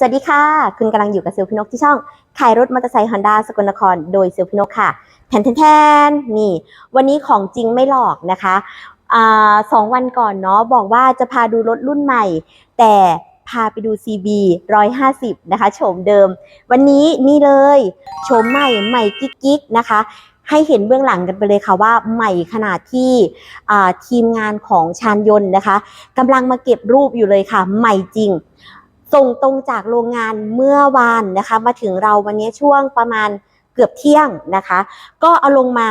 สวัสดีค่ะ คุณกำลังอยู่กับเซลล์พินกที่ช่องขายรถมอเตอร์ไซค์ฮอนด้าสกลนคร โดยเซลล์พินกค่ะแทนแทนแทนนี่ วันนี้ของจริงไม่หลอกนะคะอสองวันก่อนเนาะบอกว่าจะพาดูรถรุ่นใหม่ แต่พาไปดู CB 150 นะคะโฉมเดิม วันนี้นี่เลยโฉมใหม่ใหม่กิ๊กๆนะคะให้เห็นเบื้องหลังกันไปเลยค่ะว่าใหม่ขนาดที่ทีมงานของชานยนต์นะคะกำลังมาเก็บรูปอยู่เลยค่ะ ใหม่จริง ส่งตรงจากโรงงานเมื่อวานนะคะ มาถึงเราวันนี้ช่วงประมาณเกือบเที่ยงนะคะ ก็เอาลงมา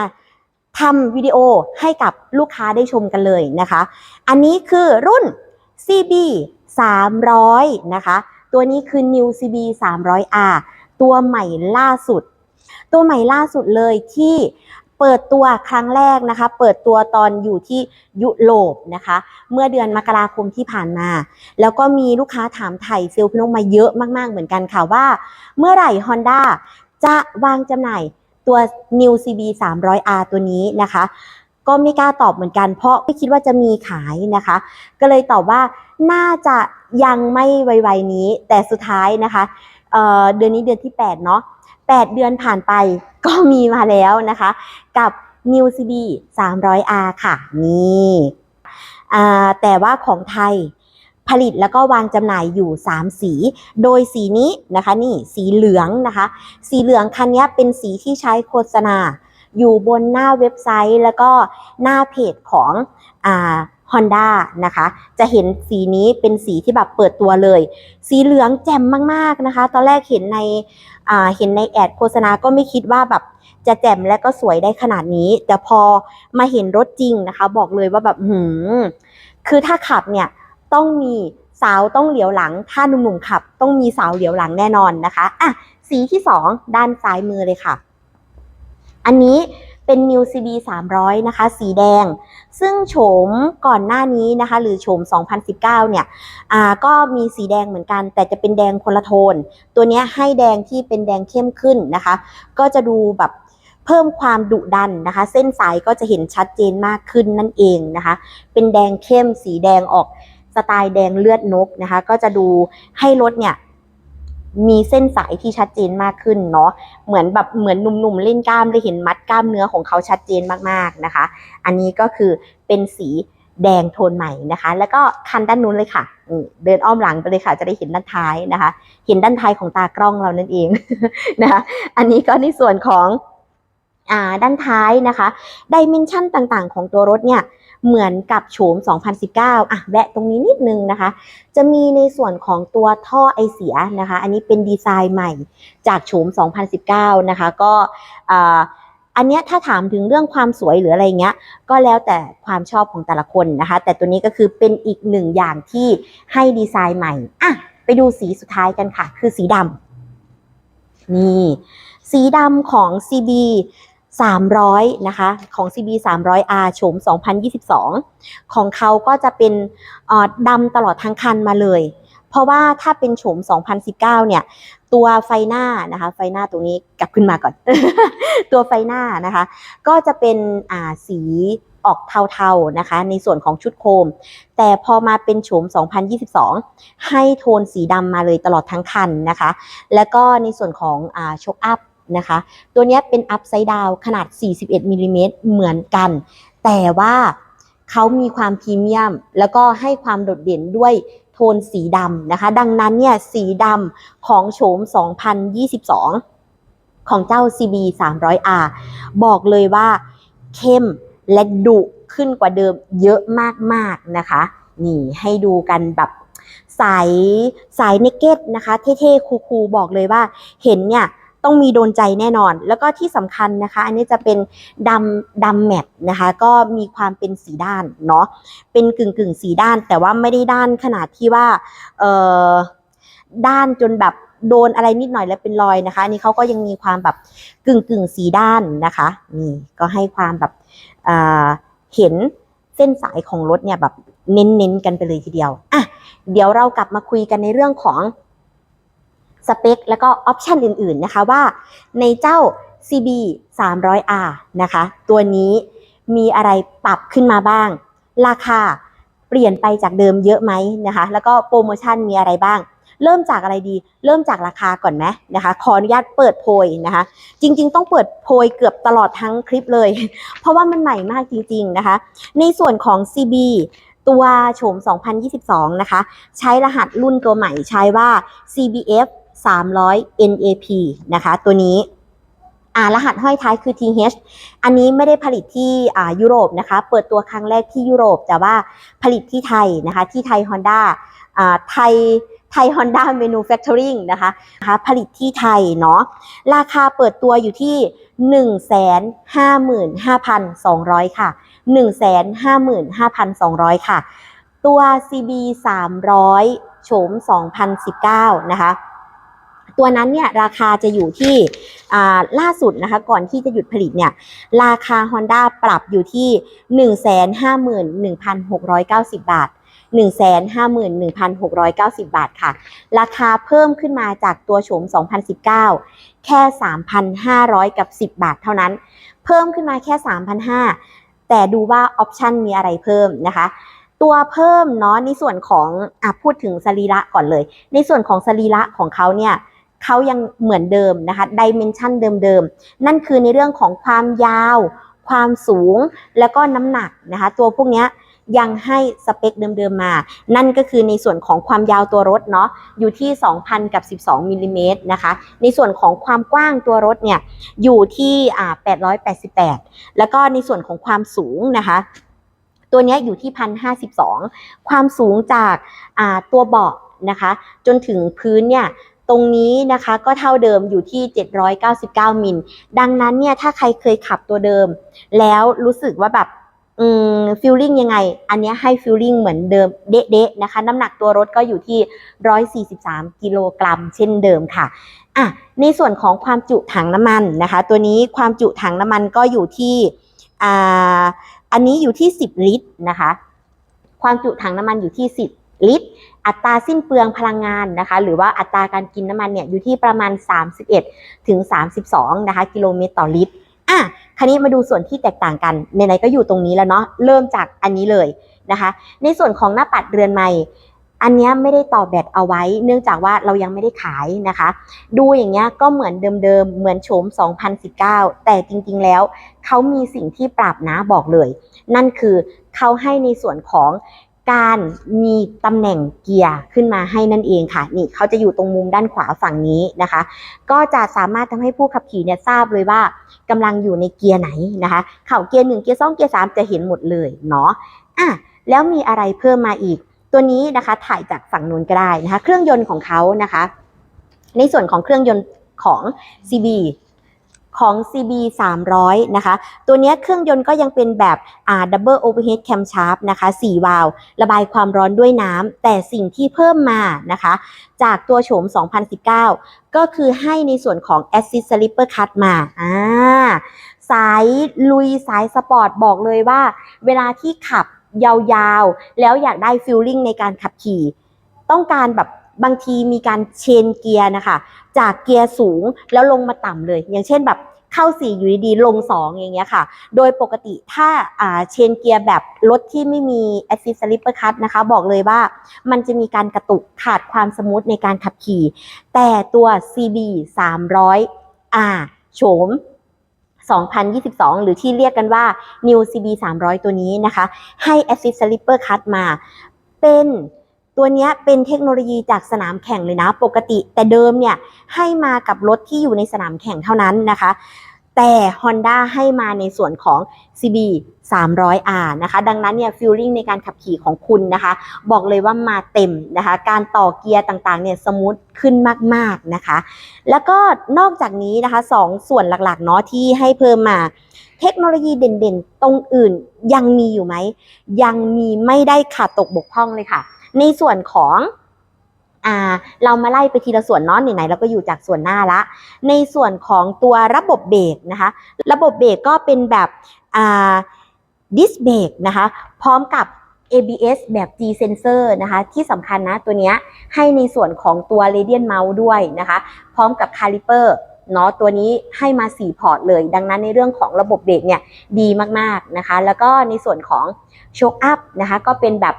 ทำวิดีโอให้กับลูกค้าได้ชมกันเลยนะคะ อันนี้คือรุ่น CB 300นะคะ ตัวนี้คือ New CB 300R ตัวใหม่ล่าสุด ตัวใหม่ล่าสุดเลยที่ เปิดตัวครั้งแรกนะคะ เปิดตัวตอนอยู่ที่ยุโรปนะคะ เมื่อเดือนมกราคมที่ผ่านมา แล้วก็มีลูกค้าถามไถ่เซลล์พนกมาเยอะมากๆเหมือนกันค่ะว่า เมื่อไหร่ Honda จะวางจำหน่ายตัว New CB 300R ตัวนี้นะคะ ก็ไม่กล้าตอบเหมือนกัน เพราะไม่คิดว่าจะมีขายนะคะ ก็เลยตอบว่าน่าจะยังไม่ไวๆนี้แต่สุดท้ายนะคะ เดือนนี้เดือนที่ 8 เนาะ8 เดือนผ่านไปก็มีมาแล้วนะคะ กับ New CB 300R ค่ะ นี่อ่าแต่ว่าของไทยผลิตแล้วก็วางจำหน่ายอยู่ 3 สี โดยสีนี้นะคะนี่สีเหลืองนะคะ สีเหลืองคันนี้เป็นสีที่ใช้โฆษณา อยู่บนหน้าเว็บไซต์ แล้วก็หน้าเพจของอ่า Honda นะคะ จะเห็นสีนี้เป็นสีที่แบบเปิดตัวเลย สีเหลืองแจ่มมากๆนะคะ ตอนแรกเห็นในเห็นในแอดโฆษณาก็ไม่คิดว่าแบบจะแจ่มและก็สวยได้ขนาดนี้ แต่พอมาเห็นรถจริงนะคะ บอกเลยว่าแบบหืมคือถ้าขับเนี่ยต้องมีสาวต้องเหลียวหลัง ถ้าหนุ่มๆขับ ต้องมีสาวเหลียวหลังแน่นอนนะคะอะสีที่สองด้านซ้ายมือเลยค่ะ อันนี้ เป็น New CB 300 นะคะ สีแดง ซึ่งโฉมก่อนหน้านี้นะคะ หรือโฉม 2019 เนี่ยอ่าก็มีสีแดงเหมือนกัน แต่จะเป็นแดงคนละโทน ตัวนี้ให้แดงที่เป็นแดงเข้มขึ้นนะคะ ก็จะดูแบบเพิ่มความดุดันนะคะ เส้นสายก็จะเห็นชัดเจนมากขึ้นนั่นเองนะคะ เป็นแดงเข้มสีแดงออกสไตล์แดงเลือดนกนะคะ ก็จะดูให้รถเนี่ย มีเส้นสายที่ชัดเจนมากขึ้นเนาะเหมือนแบบเหมือนหนุ่มๆเล่นกล้ามได้เห็นมัดกล้ามเนื้อของเขาชัดเจนมากๆนะคะ อันนี้ก็คือเป็นสีแดงโทนใหม่นะคะ แล้วก็คันด้านนู้นเลยค่ะเดินอ้อมหลังไปเลยค่ะ จะได้เห็นด้านท้ายนะคะ เห็นด้านท้ายของตากล้องเรานั่นเองนะคะอันนี้ก็ในส่วนของอด้านท้ายนะคะดิเมนชันต่างๆ ของตัวรถเนี่ย เหมือนกับโฉม 2019 อะแวะตรงนี้นิดนึงนะคะ จะมีในส่วนของตัวท่อไอเสียนะคะ อันนี้เป็นดีไซน์ใหม่จากโฉม 2019 นะคะ ก็อ่าอันเนี้ยถ้าถามถึงเรื่องความสวยหรืออะไรเงี้ย ก็แล้วแต่ความชอบของแต่ละคนนะคะ แต่ตัวนี้ก็คือเป็นอีกหนึ่งอย่างที่ให้ดีไซน์ใหม่ อะ ไปดูสีสุดท้ายกันค่ะ คือสีดำนี่ สีดำของ CB 300 นะคะ ของ CB 300R โฉม 2022 ของเขาก็จะเป็นดำตลอดทั้งคันมาเลย เพราะว่าถ้าเป็นโฉม 2019 เนี่ย ตัวไฟหน้านะคะ ไฟหน้าตรงนี้กลับขึ้นมาก่อน ตัวไฟหน้านะคะ ก็จะเป็นสีออกเทาๆนะคะ ในส่วนของชุดโคม แต่พอมาเป็นโฉม 2022 ให้โทนสีดำมาเลยตลอดทั้งคันนะคะ แล้วก็ในส่วนของอช็อคอัพ นะคะ ตัวนี้เป็นอัพไซด์ดาวขนาด 41มิลลิเมตรเหมือนกัน แต่ว่าเขามีความพรีเมียม แล้วก็ให้ความโดดเด่นด้วยโทนสีดำนะคะ ดังนั้นเนี่ยสีดำของโฉม 2022 ของเจ้า CB 300R บอกเลยว่าเข้มและดุขึ้นกว่าเดิมเยอะมากๆนะคะ นี่ให้ดูกันแบบสายสายเนกเก็ตนะคะ เท่ๆคูลๆบอกเลยว่าเห็นเนี่ย ต้องมีโดนใจแน่นอน แล้วก็ที่สำคัญนะคะ อันนี้จะเป็นดำดำแมทนะคะ ก็มีความเป็นสีด้านเนาะเป็นกึ่งกึ่งสีด้าน แต่ว่าไม่ได้ด้านขนาดที่ว่าเอ่อด้านจนแบบโดนอะไรนิดหน่อยแล้วเป็นรอยนะคะ อันนี้เขาก็ยังมีความแบบกึ่งกึ่งสีด้านนะคะนี่ก็ให้ความแบบอ่าเห็นเส้นสายของรถเนี่ยแบบเน้นๆกันไปเลยทีเดียวอะเดี๋ยวเรากลับมาคุยกันในเรื่องของ สเปค แล้วก็ออปชันอื่นๆนะคะว่าในเจ้า CB 300R นะคะ ตัวนี้มีอะไรปรับขึ้นมาบ้าง ราคาเปลี่ยนไปจากเดิมเยอะไหมนะคะ แล้วก็โปรโมชั่นมีอะไรบ้าง เริ่มจากอะไรดี เริ่มจากราคาก่อนไหมนะคะ ขออนุญาตเปิดโพยนะคะ จริง ๆ ต้องเปิดโพยเกือบตลอดทั้งคลิปเลย เพราะว่ามันใหม่มากจริง ๆนะคะ ในส่วนของ CB ตัวโฉม 2022 นะคะ ใช้รหัสรุ่นตัวใหม่ใช้ว่า CBF 300 NAP นะคะตัวนี้อ่ารหัสห้อยท้ายคือ TH อันนี้ไม่ได้ผลิตที่ยุโรปนะคะ เปิดตัวครั้งแรกที่ยุโรป แต่ว่าผลิตที่ไทยนะคะ ที่ไทย Honda อ่าไทยไทย Honda Manufacturing นะคะนะคะ ผลิตที่ไทยเนาะ ราคาเปิดตัวอยู่ที่ 155,200 ค่ะ 155,200 ค่ะ ตัว CB 300โฉม 2019 นะคะ ตัวนั้นเนี่ยราคาจะอยู่ที่ล่าสุดนะคะก่อนที่จะหยุดผลิตเนี่ยราคา Honda ปรับอยู่ที่ 151,690 บาท 151,690 บาทค่ะ ราคาเพิ่มขึ้นมาจากตัวโฉม 2019 แค่ 3,500 กับ 10 บาทเท่านั้น เพิ่มขึ้นมาแค่ 3,500 แต่ดูว่าออปชันมีอะไรเพิ่มนะคะตัวเพิ่มเนาะในส่วนของอะพูดถึงสรีระก่อนเลย ในส่วนของสรีระของเขาเนี่ย เขายังเหมือนเดิมนะคะดิเมนชันเดิมๆ นั่นคือในเรื่องของความยาว ความสูง แล้วก็น้ำหนักนะคะตัวพวกนี้ยังให้สเปคเดิมๆมา นั่นก็คือในส่วนของความยาวตัวรถเนาะอยู่ที่ 2,000 กับ 12มิลลิเมตรนะคะ ในส่วนของความกว้างตัวรถเนี่ยอยู่ที่อ่า888 แล้วก็ในส่วนของความสูงนะคะตัวนี้อยู่ที่1,052ความสูงจากตัวเบาะนะคะ จนถึงพื้นเนี่ย ตรงนี้นะคะก็เท่าเดิมอยู่ที่ 799 มิล ดังนั้นเนี่ยถ้าใครเคยขับตัวเดิม แล้วรู้สึกว่าแบบอืมฟิลลิ่งยังไง อันนี้ให้ฟิลลิ่งเหมือนเดิมเด๊ะๆนะคะ น้ำหนักตัวรถก็อยู่ที่ 143 กิโลกรัม เช่นเดิมค่ะอะ ในส่วนของความจุถังน้ำมันนะคะ ตัวนี้ความจุถังน้ำมันก็อยู่ที่อ่าอันนี้อยู่ที่ 10 ลิตรนะคะ ความจุถังน้ำมันอยู่ที่ 10 ลิตร อัตราสิ้นเปลืองพลังงานนะคะหรือว่าอัตราการกินน้ำมันเนี่ยอยู่ที่ประมาณ 31 ถึง 32 นะคะกิโลเมตรต่อลิตรอะคราวนี้มาดูส่วนที่แตกต่างกันในไหนก็อยู่ตรงนี้แล้วเนาะเริ่มจากอันนี้เลยนะคะ ในส่วนของหน้าปัดเรือนไม้อันนี้ไม่ได้ต่อแบตเอาไว้ เนื่องจากว่าเรายังไม่ได้ขายนะคะ ดูอย่างเงี้ยก็เหมือนเดิมๆ เหมือนโฉม 2019 แต่จริงๆแล้ว เขามีสิ่งที่ปรับนะบอกเลย นั่นคือเขาให้ในส่วนของ การมีตำแหน่งเกียร์ขึ้นมาให้นั่นเองค่ะนี่เขาจะอยู่ตรงมุมด้านขวาฝั่งนี้นะคะ ก็จะสามารถทำให้ผู้ขับขี่เนี่ยทราบเลยว่ากำลังอยู่ในเกียร์ไหนนะคะ เข่าเกียร์หนึ่งเกียร์สองเกียร์สามจะเห็นหมดเลยเนาะอะแล้วมีอะไรเพิ่มมาอีก ตัวนี้นะคะถ่ายจากฝั่งนู้นก็ได้นะคะ เครื่องยนต์ของเขานะคะ ในส่วนของเครื่องยนต์ของ CB ของ CB 300นะคะ ตัวนี้เครื่องยนต์ก็ยังเป็นแบบอ่า double overhead camshaft นะคะ4วาล์วระบายความร้อนด้วยน้ำ แต่สิ่งที่เพิ่มมานะคะ จากตัวโฉม 2019 ก็คือให้ในส่วนของ assist slipper cut มาอ่าสายลุยสายสปอร์ตบอกเลยว่า เวลาที่ขับยาวๆ แล้วอยากได้ฟิลลิ่งในการขับขี่ ต้องการแบบบางทีมีการเชนเกียร์นะคะ จากเกียร์สูงแล้วลงมาต่ำเลย อย่างเช่นแบบ เข้า 4 อยู่ดีๆลง 2 อย่างเงี้ยค่ะ โดยปกติถ้าอ่าเชนเกียร์แบบรถที่ไม่มี assist slipper cut นะคะ บอกเลยว่ามันจะมีการกระตุกขาดความสมูทในการขับขี่ แต่ตัว CB 300อ่าโฉม2022 หรือที่เรียกกันว่า New CB 300 ตัวนี้นะคะ ให้ Assist Slipper Cut มา เป็นตัวนี้เป็นเทคโนโลยีจากสนามแข่งเลยนะ ปกติแต่เดิมเนี่ยให้มากับรถที่อยู่ในสนามแข่งเท่านั้นนะคะ แต่ Honda ให้มาในส่วนของ CB 300R นะคะ ดังนั้นเนี่ยฟิลลิ่งในการขับขี่ของคุณนะคะ บอกเลยว่ามาเต็มนะคะ การต่อเกียร์ต่างๆเนี่ยสมูทขึ้นมากๆนะคะ แล้วก็นอกจากนี้นะคะสองส่วนหลักๆเนาะที่ให้เพิ่มมาเทคโนโลยีเด่นๆ ตรงอื่นยังมีอยู่ไหม ยังมีไม่ได้ขาดตกบกพร่องเลยค่ะ ในส่วนของ อ่าเรามาไล่ไปทีละส่วนเนาะไหนๆเราก็อยู่จากส่วนหน้าละ ในส่วนของตัวระบบเบรกนะคะ ระบบเบรกก็เป็นแบบอ่าดิสเบรกนะคะ พร้อมกับ ABS แบบ G sensor นะคะ ที่สำคัญนะตัวนี้ให้ในส่วนของตัว Radiant Mouse ด้วยนะคะ พร้อมกับ Caliper เนาะตัวนี้ให้มา 4 พอร์ตเลย ดังนั้นในเรื่องของระบบเบรกเนี่ยดีมาก ๆ นะคะ แล้วก็ในส่วนของโชคอัพนะคะ ก็เป็นแบบ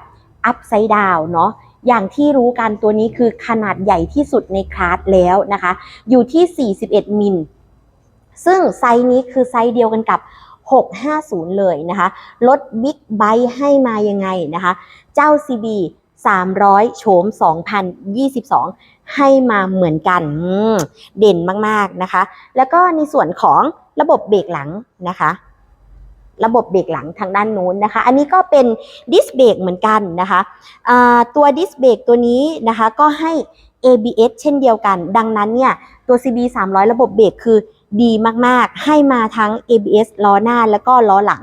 upside down เนาะ อย่างที่รู้กันตัวนี้คือขนาดใหญ่ที่สุดในคลาสแล้วนะคะ อยู่ที่ 41 มิล ซึ่งไซส์นี้คือไซส์เดียวกันกับ 650 เลยนะคะรถบิ๊กไบค์ให้มายังไงนะคะ เจ้า CB 300 โฉม 2022 ให้มาเหมือนกัน เด่นมาก ๆ นะคะ แล้วก็ในส่วนของระบบเบรกหลังนะคะ ระบบเบรกหลังทางด้านนู้นนะคะ อันนี้ก็เป็นดิสเบรกเหมือนกันนะคะตัวดิสเบรกตัวนี้นะคะก็ให้ ABS เช่นเดียวกัน ดังนั้นเนี่ยตัว CB 300 ระบบเบรกคือดีมากๆ ให้มาทั้ง ABS ล้อหน้าแล้วก็ล้อหลัง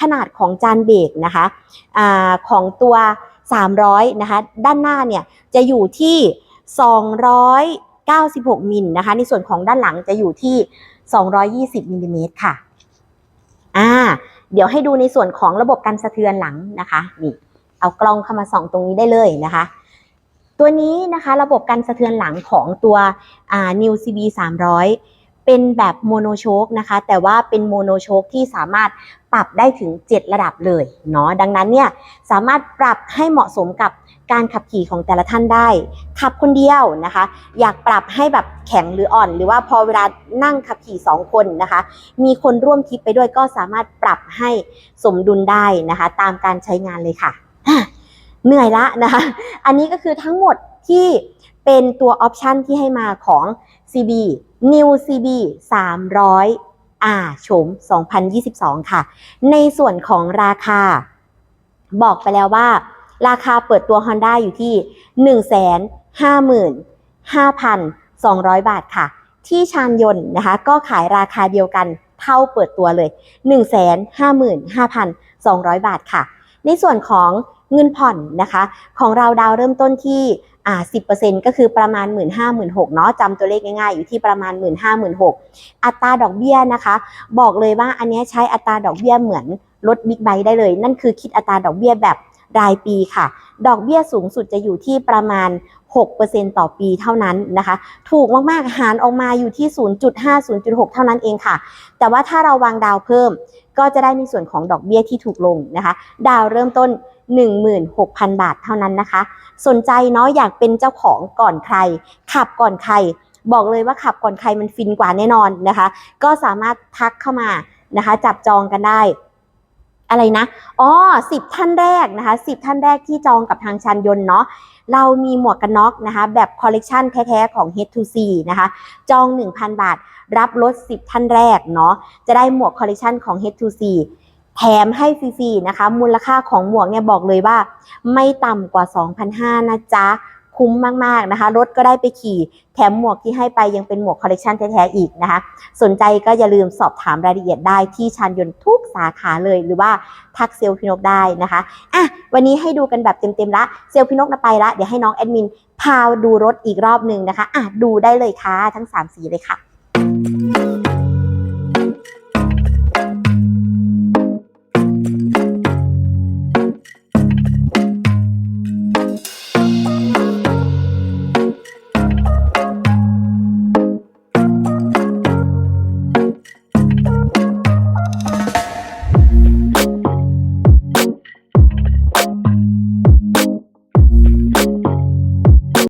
ขนาดของจานเบรกนะคะอาของตัว 300 นะคะ ด้านหน้าเนี่ยจะอยู่ที่ 296 มิลนะคะ ในส่วนของด้านหลังจะอยู่ที่ 220 มิลลิเมตรค่ะ อ่า เดี๋ยวให้ดูในส่วนของระบบการสะเทือนหลังนะคะนี่เอากล้องเข้ามาส่องตรงนี้ได้เลยนะคะ ตัวนี้นะคะระบบการสะเทือนหลังของตัวอ่า New CB 300 เป็นแบบโมโนโชคนะคะ แต่ว่าเป็นโมโนโชคที่สามารถปรับได้ถึง 7 ระดับเลยเนาะดังนั้นเนี่ยสามารถปรับให้เหมาะสมกับการขับขี่ของแต่ละท่านได้ ขับคนเดียวนะคะ อยากปรับให้แบบแข็งหรืออ่อน หรือว่าพอเวลานั่งขับขี่ 2 คนนะคะ มีคนร่วมทริปไปด้วยก็สามารถปรับให้สมดุลได้นะคะ ตามการใช้งานเลยค่ะ เหนื่อยละนะคะ อันนี้ก็คือทั้งหมดที่เป็นตัวออปชันที่ให้มาของ CB New CB 300อ่าโฉม 2022 ค่ะ ในส่วนของราคา บอกไปแล้วว่า ราคาเปิดตัว Honda อยู่ที่ 155,200 บาทค่ะ ที่ชานยนต์นะคะ ก็ขายราคาเดียวกันเท่าเปิดตัวเลย 155,200 บาทค่ะ ในส่วนของ เงินผ่อนนะคะ ของเราดาวเริ่มต้นที่อ่า10%ก็คือประมาณ1 5 0 0 0 6เนาะจำตัวเลขง่ายๆ อยู่ที่ประมาณ1 5 0 0 0 6อัตราดอกเบี้ยนะคะ บอกเลยว่าอันนี้ใช้อัตราดอกเบี้ยเหมือนรถบิ๊กไบค์ได้เลย นั่นคือคิดอัตราดอกเบี้ยแบบ รายปีค่ะ ดอกเบี้ยสูงสุดจะอยู่ที่ประมาณ 6%ต่อปีเท่านั้นนะคะ ถูกมากๆ หารออกมาอยู่ที่ 0.5 0.6 เท่านั้นเองค่ะ แต่ว่าถ้าเราวางดาวเพิ่ม ก็จะได้ในส่วนของดอกเบี้ยที่ถูกลงนะคะ ดาวเริ่มต้น 16,000 บาทเท่านั้นนะคะ สนใจเนาะอยากเป็นเจ้าของก่อนใคร ขับก่อนใคร บอกเลยว่าขับก่อนใครมันฟินกว่าแน่นอนนะคะ ก็สามารถทักเข้ามานะคะ จับจองกันได้ อะไรนะ อ๋อสิบท่านแรกนะคะสิบท่านแรกที่จองกับทางชันยนต์เนาะ เรามีหมวกกันน็อกนะคะ แบบคอลเลกชันแท้ๆของ H2C นะคะ จอง 1,000 บาท รับลด 10 ท่านแรกเนาะ จะได้หมวกคอลเลกชันของ H2C แถมให้ฟรีๆนะคะ มูลค่าของหมวกเนี่ยบอกเลยว่า ไม่ต่ำกว่า 2,500นะจ๊ะ คุ้มมากๆนะคะ รถก็ได้ไปขี่ แถมหมวกที่ให้ไปยังเป็นหมวกคอลเลกชันแท้ๆอีกนะคะ สนใจก็อย่าลืมสอบถามรายละเอียดได้ที่ชานยนต์ทุกสาขาเลย หรือว่าทักเซลพีนกได้นะคะอะวันนี้ให้ดูกันแบบเต็มๆละเซลพีนกนะไปละเดี๋ยวให้น้องแอดมินพาดูรถอีกรอบหนึ่งนะคะอะดูได้เลยค่ะทั้ง3สีเลยค่ะ